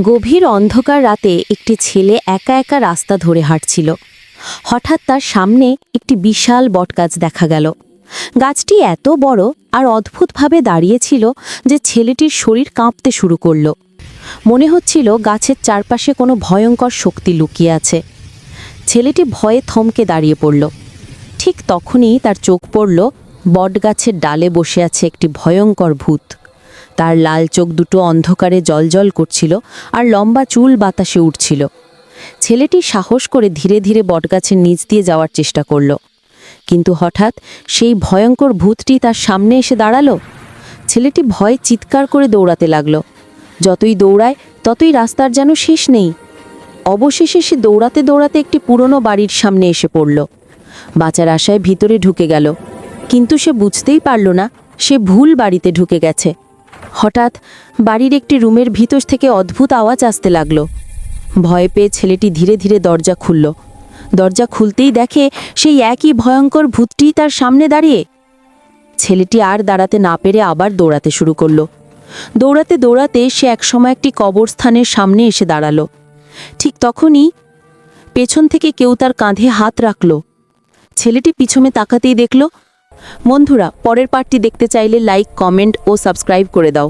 গভীর অন্ধকার রাতে একটি ছেলে একা একা রাস্তা ধরে হাঁটছিল। হঠাৎ তার সামনে একটি বিশাল বটগাছ দেখা গেল। গাছটি এত বড় আর অদ্ভুতভাবে দাঁড়িয়েছিল যে ছেলেটির শরীর কাঁপতে শুরু করল। মনে হচ্ছিল গাছের চারপাশে কোনো ভয়ঙ্কর শক্তি লুকিয়ে আছে। ছেলেটি ভয়ে থমকে দাঁড়িয়ে পড়ল। ঠিক তখনই তার চোখ পড়ল, বটগাছের ডালে বসে আছে একটি ভয়ঙ্কর ভূত। তার লাল চোখ দুটো অন্ধকারে জলজল করছিল আর লম্বা চুল বাতাসে উঠছিল ছেলেটি সাহস করে ধীরে ধীরে বটগাছের নিচ দিয়ে যাওয়ার চেষ্টা করল। কিন্তু হঠাৎ সেই ভয়ঙ্কর ভূতটি তার সামনে এসে দাঁড়াল। ছেলেটি ভয়ে চিৎকার করে দৌড়াতে লাগল। যতই দৌড়ায়, ততই রাস্তার যেন শেষ নেই। অবশেষে সে দৌড়াতে দৌড়াতে একটি পুরনো বাড়ির সামনে এসে পড়ল। বাঁচার আশায় ভিতরে ঢুকে গেল। কিন্তু সে বুঝতেই পারল না, সে ভুল বাড়িতে ঢুকে গেছে। হঠাৎ বাড়ির একটি রুমের ভিতর থেকে অদ্ভুত আওয়াজ আসতে লাগল। ভয় পেয়ে ছেলেটি ধীরে ধীরে দরজা খুলল। দরজা খুলতেই দেখে সেই একই ভয়ঙ্কর ভূতটি তার সামনে দাঁড়িয়ে। ছেলেটি আর দাঁড়াতে না পেরে আবার দৌড়াতে শুরু করল। দৌড়াতে দৌড়াতে সে একসময় একটি কবরস্থানের সামনে এসে দাঁড়াল। ঠিক তখনই পেছন থেকে কেউ তার কাঁধে হাত রাখল। ছেলেটি পিছনে তাকাতেই দেখল বন্ধুরা পরের পার্টটি দেখতে চাইলে লাইক কমেন্ট ও সাবস্ক্রাইব করে দাও।